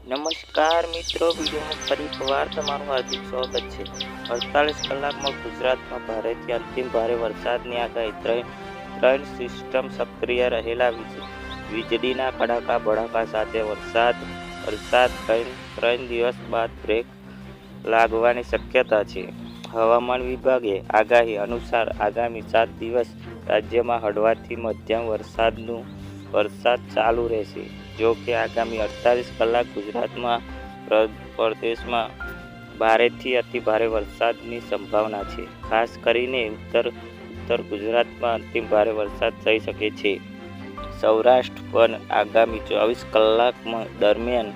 નમસ્કાર મિત્રો, વિડીયોમાં ફરી એકવાર તમારું હાર્દિક સ્વાગત છે. અડતાલીસ કલાકમાં ગુજરાતમાં ભારેથી અંતિમ ભારે વરસાદની આગાહી. ત્રણ ત્રણ સિસ્ટમ સક્રિય રહેલા વીજ, વીજળીના કડાકા ભડાકા સાથે વરસાદ વરસાદ ત્રણ ત્રણ દિવસ બાદ બ્રેક લાગવાની શક્યતા છે. હવામાન વિભાગે આગાહી અનુસાર આગામી સાત દિવસ રાજ્યમાં હળવાથી મધ્યમ વરસાદનું વરસાદ ચાલુ રહેશે. જો કે આગામી અડતાલીસ કલાક ગુજરાતમાં પ્ર- પ્રદેશમાં ભારેથી અતિ ભારે વરસાદની સંભાવના છે. ખાસ કરીને ઉત્તર ઉત્તર ગુજરાતમાં અતિ ભારે વરસાદ થઈ શકે છે. સૌરાષ્ટ્ર પર આગામી ચોવીસ કલાકમાં દરમિયાન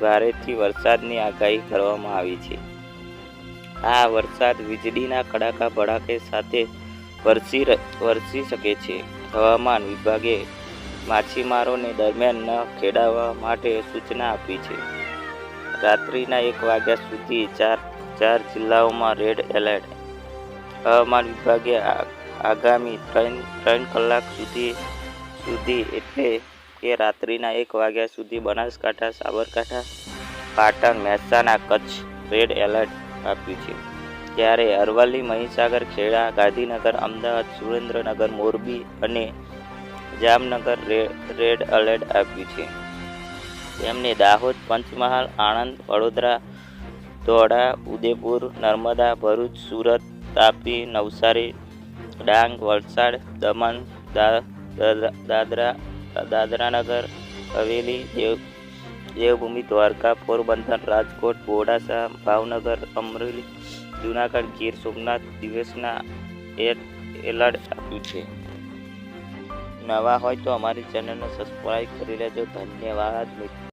ભારેથી વરસાદની આગાહી કરવામાં આવી છે. આ વરસાદ વીજળીના કડાકા ભડાકે સાથે વરસી વરસી શકે છે. હવામાન વિભાગે માછીમારોને દરમિયાન ન ખેડાવવા માટે સૂચના આપી છે. રાત્રિના એક વાગ્યા સુધી ચાર ચાર જિલ્લાઓમાં રેડ એલર્ટ. હવામાન વિભાગે આગામી ત્રણ ત્રણ કલાક સુધી સુધી એટલે કે રાત્રિના એક વાગ્યા સુધી બનાસકાંઠા, સાબરકાંઠા, પાટણ, મહેસાણા, કચ્છ રેડ એલર્ટ આપ્યું છે. ત્યારે અરવલ્લી, મહીસાગર, ખેડા, ગાંધીનગર, અમદાવાદ, સુરેન્દ્રનગર, મોરબી અને જામનગર રેડ એલર્ટ આપ્યું છે. તેમને દાહોદ, પંચમહાલ, આણંદ, વડોદરા, ધોળા ઉદેપુર નર્મદા, ભરૂચ, સુરત, તાપી, નવસારી, ડાંગ, વલસાડ, દમણ દાદરા દાદરા, દાદરાનગર, હવેલી, દેવ, દેવભૂમિ, દ્વારકા, પોરબંદર, રાજકોટ બોડાસા ભાવનગર, અમરેલી, જુનાગઢ, ગીર સોમનાથ, દિવસના એલર્ટ આપ્યું છે. નવા હોય તો અમારી ચેનલને સબસ્ક્રાઈબ કરી લેજો. ધન્યવાદ મિત્રો.